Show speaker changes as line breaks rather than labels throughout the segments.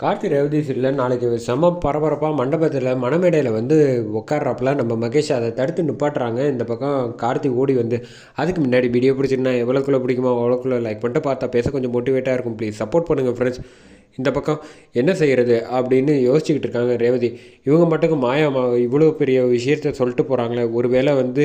கார்த்தி ரேவதி நாளைக்கு செம பரபரப்பாக மண்டபத்தில் மணமேடையில் வந்து உட்கார்றாப்புல நம்ம மகேஷ் அதை தடுத்து நிப்பாட்டுறாங்க. இந்த பக்கம் கார்த்தி ஓடி வந்து அதுக்கு முன்னாடி வீடியோ பிடிச்சிருந்தா எவ்வளோக்குள்ளே பிடிக்குமோ அவ்வளோக்குள்ளே லைக் பண்ணிட்டு பார்த்தா பேச கொஞ்சம் மோட்டிவேட்டாக இருக்கும். ப்ளீஸ் சப்போர்ட் பண்ணுங்கள் ஃப்ரெண்ட்ஸ் இந்த பக்கம் என்ன செய்கிறது அப்படின்னு யோசிச்சுக்கிட்டு இருக்காங்க ரேவதி. இவங்க மட்டுக்கும் மாயா மா இவ்வளோ பெரிய விஷயத்த சொல்லிட்டு போகிறாங்களே ஒருவேளை வந்து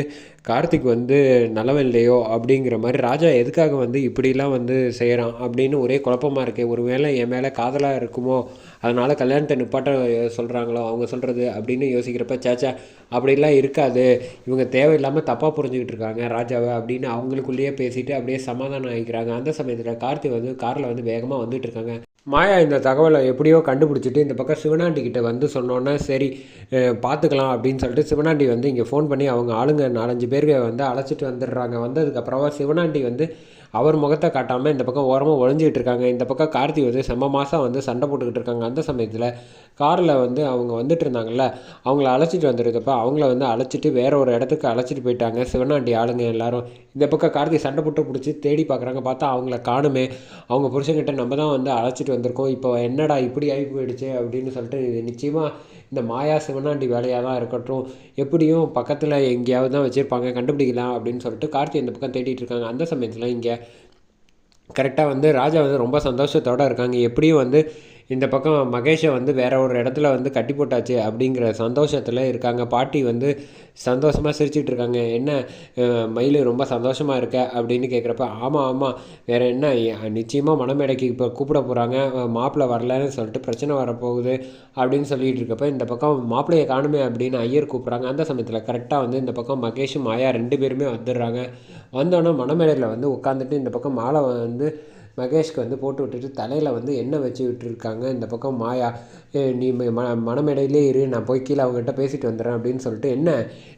கார்த்திக் வந்து நல்லவன் இல்லையோ அப்படிங்கிற மாதிரி ராஜா எதுக்காக வந்து இப்படிலாம் வந்து செய்கிறான் அப்படின்னு ஒரே குழப்பமாக இருக்குது ஒருவேளை என் மேலே காதலாக இருக்குமோ அதனால் கல்யாணத்தை நிப்பாட்ட சொல்கிறாங்களோ அவங்க சொல்கிறது அப்படின்னு யோசிக்கிறப்ப சேச்சா அப்படிலாம் இருக்காது. இவங்க தேவையில்லாமல் தப்பாக புரிஞ்சுக்கிட்டு இருக்காங்க ராஜாவை அப்படின்னு அவங்களுக்குள்ளேயே பேசிட்டு அப்படியே சமாதானம் ஆகிக்கிறாங்க. அந்த சமயத்தில் கார்த்திக் வந்து காரில் வந்து வேகமாக வந்துட்டு இருக்காங்க. மாயா இந்த தகவலை எப்படியோ கண்டுபிடிச்சிட்டு இந்த பக்கம் சிவனாண்டி கிட்ட வந்து சொன்னோன்னே சரி பார்த்துக்கலாம் அப்படின்னு சொல்லிட்டு சிவனாண்டி வந்து இங்கே ஃபோன் பண்ணி அவங்க ஆளுங்க நாலஞ்சு பேருக்கு வந்து அழைச்சிட்டு வந்துடுறாங்க. வந்ததுக்கப்புறமா சிவனாண்டி வந்து அவர் முகத்தை காட்டாமல் இந்த பக்கம் ஓரமாக ஒழிஞ்சிக்கிட்டு இருக்காங்க. இந்த பக்கம் கார்த்தி வந்து செம்ம மாதம் வந்து சண்டை போட்டுக்கிட்டு இருக்காங்க. அந்த சமயத்தில் காரில் வந்து அவங்க வந்துட்டு இருந்தாங்கல்ல அவங்கள அழைச்சிட்டு வந்துருக்கப்ப அவங்கள வந்து அழைச்சிட்டு வேற ஒரு இடத்துக்கு அழைச்சிட்டு போயிட்டாங்க. சிவனாண்டி ஆளுங்க எல்லாரும். இந்த பக்கம் கார்த்தி சண்டை போட்டு பிடிச்சி தேடி பார்க்குறாங்க பார்த்தா அவங்கள காணுமே. அவங்க புருஷங்கிட்ட நம்ம தான் வந்து அழைச்சிட்டு வந்திருக்கோம். இப்போ என்னடா இப்படி ஆகி போயிடுச்சு அப்படின்னு சொல்லிட்டு இது நிச்சயமாக இந்த மாயா சிவனாண்டி வேலையாக தான் இருக்கட்டும். எப்படியும் பக்கத்தில் எங்கேயாவது தான் வச்சுருப்பாங்க. கண்டுபிடிக்கலாம் அப்படின்னு சொல்லிட்டு கார்த்தி இந்த பக்கம் தேடிட்டு இருக்காங்க. அந்த சமயத்தில் இங்கே கரெக்டாக வந்து ராஜா வந்து ரொம்ப சந்தோஷத்தோடு இருக்காங்க. எப்படியும் வந்து இந்த பக்கம் மகேஷை வந்து வேற ஒரு இடத்துல வந்து கட்டி போட்டாச்சு அப்படிங்கிற சந்தோஷத்தில் இருக்காங்க. பாட்டி வந்து சந்தோஷமாக சிரிச்சிட்டு இருக்காங்க. என்ன மயில் ரொம்ப சந்தோஷமாக இருக்க அப்படின்னு கேட்குறப்ப ஆமாம் ஆமாம் வேறு என்ன நிச்சயமாக மணமேடைக்கு இப்போ கூப்பிட போகிறாங்க மாப்பிள்ளை வரலன்னு சொல்லிட்டு பிரச்சனை வரப்போகுது அப்படின்னு சொல்லிட்டு இருக்கப்ப இந்த பக்கம் மாப்பிள்ளையை காணுமே அப்படின்னு ஐயர் கூப்பிட்றாங்க. அந்த சமயத்தில் கரெக்டாக வந்து இந்த பக்கம் மகேஷும் மாயா ரெண்டு பேருமே வந்துடுறாங்க. வந்தோடனே மணமேடையில் வந்து உட்காந்துட்டு இந்த பக்கம் மாலை வந்து மகேஷ்க்கு வந்து போட்டு விட்டுட்டு தலையில் வந்து எண்ணெய் வச்சு விட்டுருக்காங்க. இந்த பக்கம் மாயா நீ ம மனமேடையிலே இரு. நான் போய் கீழே அவங்ககிட்ட பேசிட்டு வந்துடுறேன் அப்படின்னு சொல்லிட்டு என்ன?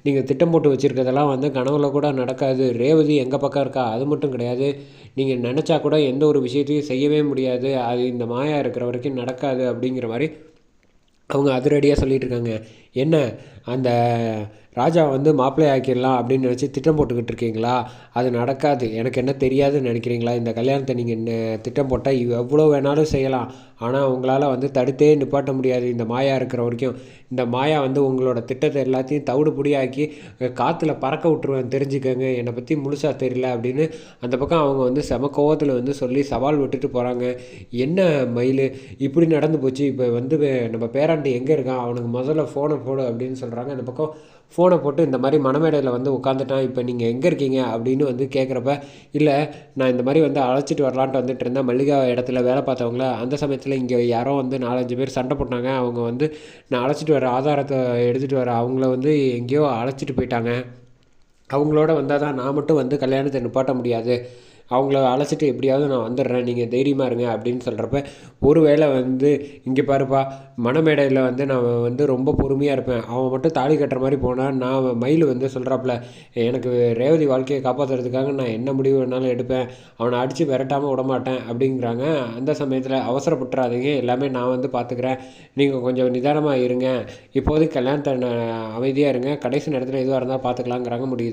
நீங்கள் திட்டம் போட்டு வச்சுருக்கதெல்லாம் வந்து கனவுல கூட நடக்காது. ரேவதி எங்கள் பக்கம் இருக்கா? அது மட்டும் கிடையாது. நீங்கள் நினச்சா கூட எந்த ஒரு விஷயத்தையும் செய்யவே முடியாது. அது இந்த மாயா இருக்கிற வரைக்கும் நடக்காது அப்படிங்கிற மாதிரி அவங்க அதிரடியாக சொல்லிகிட்டு இருக்காங்க. என்ன? அந்த ராஜா வந்து மாப்பிள்ளை ஆக்கிடலாம் அப்படின்னு நினச்சி திட்டம் போட்டுக்கிட்டு இருக்கீங்களா? அது நடக்காது. எனக்கு என்ன தெரியாதுன்னு நினைக்கிறீங்களா? இந்த கல்யாணத்தை நீங்கள் திட்டம் போட்டால் எவ்வளோ வேணாலும் செய்யலாம். ஆனால் உங்களால் வந்து தடுத்தே நிப்பாட்ட முடியாது. இந்த மாயா இருக்கிற வரைக்கும் இந்த மாயா வந்து உங்களோட திட்டத்தை எல்லாத்தையும் தவிடு பொடியாக்கி காற்றுல பறக்க விட்ருவேன் தெரிஞ்சுக்கோங்க. என்னை பற்றி முழுசாக தெரியல அப்படின்னு அந்த பக்கம் அவங்க வந்து செம கோவத்தில் வந்து சொல்லி சவால் விட்டுட்டு போகிறாங்க என்ன மயில்? இப்படி நடந்து போச்சு. இப்போ வந்து நம்ம பேராண்டி எங்கே இருக்கான்? அவனுக்கு முதல்ல ஃபோனை போடு அப்படின்னு சொல்கிறாங்க அந்த பக்கம் ஃபோனை போட்டு இந்த மாதிரி மணமேடையில் வந்து உட்காந்துட்டான் இப்போ நீங்கள் எங்கே இருக்கீங்க அப்படின்னு வந்து கேட்குறப்ப இல்லை நான் இந்த மாதிரி வந்து அழைச்சிட்டு வரலான்ட்டு வந்துட்டு இருந்தேன். மல்லிகா இடத்துல வேலை பார்த்தவங்கள அந்த சமயத்தில் இங்கே யாரோ வந்து நாலஞ்சு பேர் சண்டை போட்டாங்க. அவங்க வந்து நான் அழைச்சிட்டு வர ஆதாரத்தை எடுத்துகிட்டு வர அவங்கள வந்து எங்கேயோ அழைச்சிட்டு போயிட்டாங்க. அவங்களோட வந்தால் தான் நான் மட்டும் வந்து கல்யாணத்தை நிப்பாட்ட முடியாது. அவங்கள அழைச்சிட்டு எப்படியாவது நான் வந்துடுறேன் நீங்கள் தைரியமாக இருங்க அப்படின்னு சொல்கிறப்ப ஒரு வேளை வந்து இங்கே பாருப்பா மணமேடையில் வந்து நான் வந்து ரொம்ப பொறுமையாக இருப்பேன். அவன் மட்டும் தாலி கட்டுற மாதிரி போனால் நான் மயில் வந்து சொல்கிறாப்புல எனக்கு ரேவதி வாழ்க்கையை காப்பாற்றுறதுக்காக நான் என்ன முடிவு வேணாலும் எடுப்பேன். அவனை அடித்து விரட்டாமல் விடமாட்டேன் அப்படிங்கிறாங்க. அந்த சமயத்தில் அவசரப்பட்டுறாதீங்க. எல்லாமே நான் வந்து பார்த்துக்கிறேன் நீங்கள் கொஞ்சம் நிதானமாக இருங்க. இப்போதைக்கு கல்யாணத்தை அமைதியாக இருங்க. கடைசி நேரத்தில் எதுவாக இருந்தால் பார்த்துக்கலாங்கிறாங்க முடியுது.